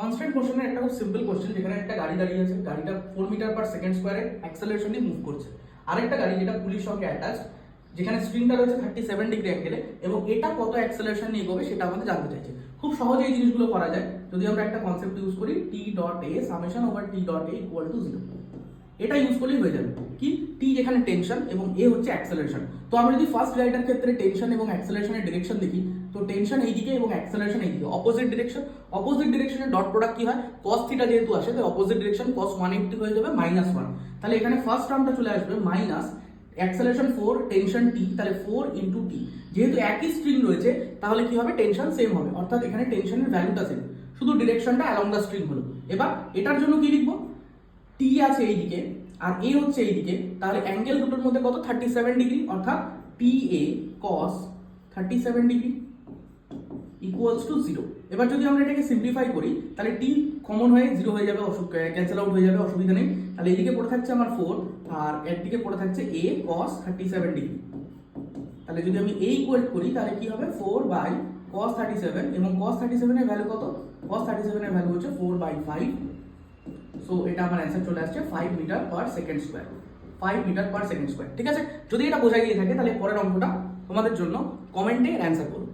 Constant মোশনের একটা খুব simple question যেখানে একটা গাড়ি দাঁড়িয়ে আছে, গাড়িটা ফোর মিটার পার সেকেন্ড স্কোয়ারে অ্যাক্সেলারেশন দিয়ে মুভ করছে। আরেকটা গাড়ি যেটা পুলিশ সঙ্গে অ্যাটাচ যেখানে স্প্রিংটা রয়েছে থার্টি সেভেন ডিগ্রি অ্যাঙ্গেলে এবং এটা কত অ্যাক্সেলারেশন নিয়ে এগোবে সেটা আমাদের জানতে চাইছে। খুব সহজে এই জিনিসগুলো করা যায়। যদি আমরা একটা কনসেপ্ট ইউজ করি T dot A summation over T dot A equal to zero এটা ইউজ করলেই হয়ে যাবে। কি? টি যেখানে টেনশন এবং এ হচ্ছে অ্যাক্সেলারেশন তো আমরা যদি ফার্স্ট গাড়িটার ক্ষেত্রে টেনশন এবং অ্যাক্সেলারেশনের ডিরেকশন দেখি, তো টেনশন এইদিকে এবং অ্যাক্সেলারেশন এইদিকে। অপোজিট ডিরেকশন অপোজিট ডিরেকশনের ডট প্রোডাক্ট কি হয়? কস থিটা যেহেতু আসে, তাই opposite direction cos one eighty হয়ে যাবে মাইনাস ওয়ান তাহলে এখানে ফার্স্ট টার্মটা চলে আসবে minus acceleration four tension T তাহলে ফোর ইন্টু টি যেহেতু একই স্ট্রিং রয়েছে, তাহলে কি হবে? টেনশন সেম হবে। অর্থাৎ এখানে টেনশনের ভ্যালুটা সেম শুধু ডিরেকশনটা অ্যালং দ্য স্ট্রিং হলো। এবার এটার জন্য কি লিখব? টি আছে এইদিকে আর এ হচ্ছে এইদিকে, তাহলে অ্যাঙ্গেল দুটোর মধ্যে কত? থার্টি সেভেন ডিগ্রি অর্থাৎ T A cos thirty seven degree equals to zero এবার যদি আমরা এটাকে সিম্পলিফাই করি, তাহলে টি কমন হয়ে জিরো হয়ে যাবে ক্যান্সেল আউট হয়ে যাবে, অসুবিধা নেই। তাহলে এদিকে পড়ে থাকছে আমার ফোর আর এর দিকে পড়ে থাকছে A cos thirty seven degree তাহলে যদি আমি এই ইকুয়েট করি, তাহলে কি হবে? Four by cos thirty seven এবং কস থার্টি সেভেনের ভ্যালু কত? কস থার্টি সেভেনের ভ্যালু হচ্ছে ফোর বাই ফাইভ সো এটা আমার অ্যান্সার চলে আসছে five metre per second square five metre per second square ঠিক আছে? যদি এটা বোঝা গিয়ে থাকে, তাহলে পরের অঙ্কটা তোমাদের জন্য কমেন্টে অ্যান্সার করব।